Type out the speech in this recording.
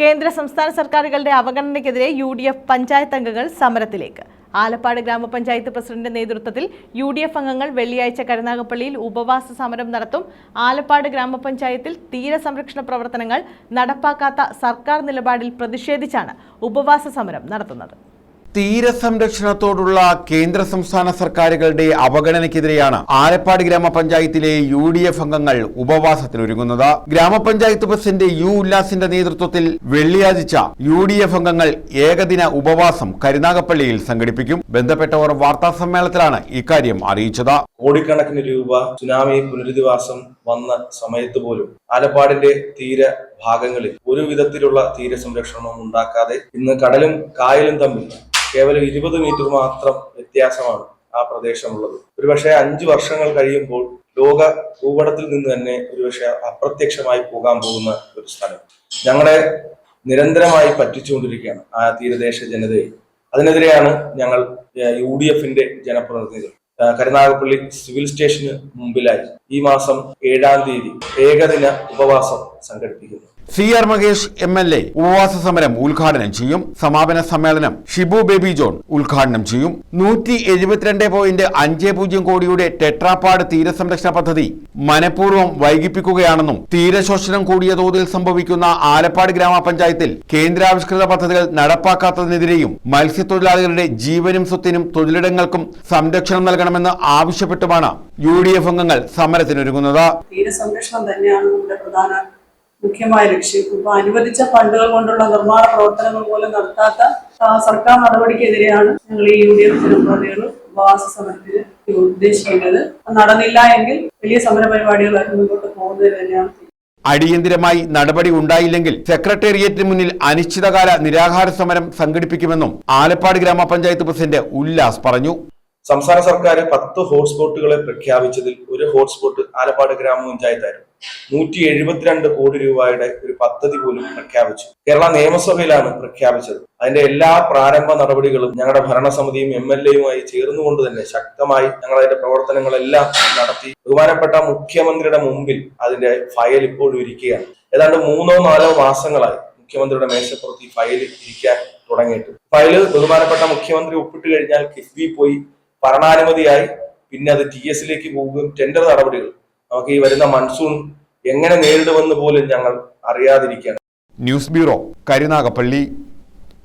കേന്ദ്ര സംസ്ഥാന സർക്കാരുകളുടെ അവഗണനയ്ക്കെതിരെ യു ഡി എഫ് പഞ്ചായത്ത് അംഗങ്ങൾ സമരത്തിലേക്ക്. ആലപ്പാട് ഗ്രാമപഞ്ചായത്ത് പ്രസിഡന്റിന്റെ നേതൃത്വത്തിൽ യു ഡി എഫ് അംഗങ്ങൾ വെള്ളിയാഴ്ച കരുനാഗപ്പള്ളിയിൽ ഉപവാസ സമരം നടത്തും. ആലപ്പാട് ഗ്രാമപഞ്ചായത്തിൽ തീരസംരക്ഷണ പ്രവർത്തനങ്ങൾ നടപ്പാക്കാത്ത സർക്കാർ നിലപാടിൽ പ്രതിഷേധിച്ചാണ് ഉപവാസ സമരം നടത്തുന്നത്. തീരസംരക്ഷണത്തോടുള്ള കേന്ദ്ര സംസ്ഥാന സർക്കാരുകളുടെ അവഗണനയ്ക്കെതിരെയാണ് ആലപ്പാട് ഗ്രാമപഞ്ചായത്തിലെ യു ഡി എഫ് അംഗങ്ങൾ ഉപവാസത്തിനൊരുങ്ങുന്നത് ഗ്രാമപഞ്ചായത്ത് പ്രസിഡന്റ് യു ഉല്ലാസിന്റെ നേതൃത്വത്തിൽ വെള്ളിയാഴ്ച യു ഡി എഫ് അംഗങ്ങൾ ഏകദിന ഉപവാസം കരുനാഗപ്പള്ളിയിൽ സംഘടിപ്പിക്കും. ബന്ധപ്പെട്ടവർ വാർത്താ സമ്മേളനത്തിലാണ് ഇക്കാര്യം അറിയിച്ചത്. കോടിക്കണക്കിന് രൂപ സുനാമി പുനരധിവാസം വന്ന സമയത്ത് പോലും ആലപ്പാടിന്റെ തീര ഭാഗങ്ങളിൽ ഒരു വിധത്തിലുള്ള തീര സംരക്ഷണവും ഉണ്ടാക്കാതെ ഇന്ന് കടലും കായലും തമ്മിൽ കേവലം ഇരുപത് മീറ്റർ മാത്രം വ്യത്യാസമാണ് ആ പ്രദേശമുള്ളത്. ഒരുപക്ഷെ അഞ്ചു വർഷങ്ങൾ കഴിയുമ്പോൾ ലോക ഭൂപടത്തിൽ നിന്ന് തന്നെ ഒരുപക്ഷെ അപ്രത്യക്ഷമായി പോകാൻ പോകുന്ന ഒരു സ്ഥലം. ഞങ്ങളെ നിരന്തരമായി പറ്റിച്ചുകൊണ്ടിരിക്കുകയാണ് ആ തീരദേശ ജനതയെ. അതിനെതിരെയാണ് ഞങ്ങൾ യു ഡി എഫിന്റെ ജനപ്രതിനിധികൾ. കരുനാഗപ്പള്ളി സിവിൽ സ്റ്റേഷന് മുമ്പിലായി ഈ മാസം ഏഴാം തീയതി ഏകദിന ഉപവാസം സംഘടിപ്പിക്കുന്നു. C R Mahesh M L A ഉപവാസ സമരം ഉദ്ഘാടനം ചെയ്യും. സമാപന സമ്മേളനം ഷിബു ബേബി ജോൺ ഉദ്ഘാടനം ചെയ്യും. നൂറ്റി എഴുപത്തിരണ്ട് പോയിന്റ് അഞ്ച് പൂജ്യം കോടിയുടെ ടെട്രാപ്പാട് തീരസംരക്ഷണ പദ്ധതി മനഃപൂർവം വൈകിപ്പിക്കുകയാണെന്നും തീരശോഷണം കൂടിയ തോതിൽ സംഭവിക്കുന്ന ആലപ്പാട് ഗ്രാമപഞ്ചായത്തിൽ കേന്ദ്രാവിഷ്കൃത പദ്ധതികൾ നടപ്പാക്കാത്തതിനെതിരെയും മത്സ്യത്തൊഴിലാളികളുടെ ജീവനും സ്വത്തിനും തൊഴിലിടങ്ങൾക്കും സംരക്ഷണം നൽകണമെന്ന് ആവശ്യപ്പെട്ടുമാണ് യു ഡി എഫ് അംഗങ്ങൾ സമരത്തിനൊരുങ്ങുന്നത്. തീരസംരക്ഷണം തന്നെയാണ് നമ്മുടെ പ്രധാന മുഖ്യമായ ലക്ഷ്യം. ഇപ്പൊ അനുവദിച്ച ഫണ്ടുകൾ കൊണ്ടുള്ള നിർമ്മാണ പ്രവർത്തനങ്ങൾ പോലും നടത്താത്ത സർക്കാർ നടപടിക്കെതിരെയാണ് ഞങ്ങൾ ഈ യു ഡി എഫ് ജനപ്രതിനിധികൾ ഉപവാസ സമരത്തിന് ഉദ്ദേശിക്കുന്നത്. നടന്നില്ല എങ്കിൽ വലിയ സമര പരിപാടികളായി മുന്നോട്ട് പോകുന്നത് തന്നെയാണ്. അടിയന്തിരമായി നടപടി ഉണ്ടായില്ലെങ്കിൽ സെക്രട്ടേറിയറ്റിന് മുന്നിൽ അനിശ്ചിതകാല നിരാഹാര സമരം സംഘടിപ്പിക്കുമെന്നും ആലപ്പാട് ഗ്രാമപഞ്ചായത്ത് പ്രസിഡന്റ് ഉല്ലാസ് പറഞ്ഞു. സംസ്ഥാന സർക്കാർ പത്ത് ഹോട്ട്സ്പോട്ടുകളെ പ്രഖ്യാപിച്ചതിൽ ഒരു ഹോട്ട്സ്പോട്ട് ആലപ്പാട് ഗ്രാമപഞ്ചായത്തായിരുന്നു. നൂറ്റി എഴുപത്തിരണ്ട് കോടി രൂപയുടെ ഒരു പദ്ധതി പോലും പ്രഖ്യാപിച്ചു. കേരള നിയമസഭയിലാണ് പ്രഖ്യാപിച്ചത്. അതിന്റെ എല്ലാ പ്രാരംഭ നടപടികളും ഞങ്ങളുടെ ഭരണസമിതിയും എം എൽ എയുമായി ചേർന്നുകൊണ്ട് തന്നെ ശക്തമായി ഞങ്ങൾ അതിന്റെ പ്രവർത്തനങ്ങളെല്ലാം നടത്തി. ബഹുമാനപ്പെട്ട മുഖ്യമന്ത്രിയുടെ മുമ്പിൽ അതിന്റെ ഫയൽ ഇപ്പോഴും ഇരിക്കുകയാണ്. ഏതാണ്ട് മൂന്നോ നാലോ മാസങ്ങളായി മുഖ്യമന്ത്രിയുടെ മേശപ്പുറത്ത് ഈ ഫയൽ ഇരിക്കാൻ തുടങ്ങിയിട്ട്. ഫയൽ ബഹുമാനപ്പെട്ട മുഖ്യമന്ത്രി ഒപ്പിട്ട് കഴിഞ്ഞാൽ കിഫ്ബി പോയി ഭരണാനുമതിയായി. പിന്നെ അത് ടി എസിലേക്ക് പോകുകയും ടെൻഡർ നടപടികൾ. നമുക്ക് ഈ വരുന്ന മൺസൂൺ എങ്ങനെ നേരിടുമെന്ന് പോലും ഞങ്ങൾ അറിയാതിരിക്കുകയാണ്. News bureau Karunagappally.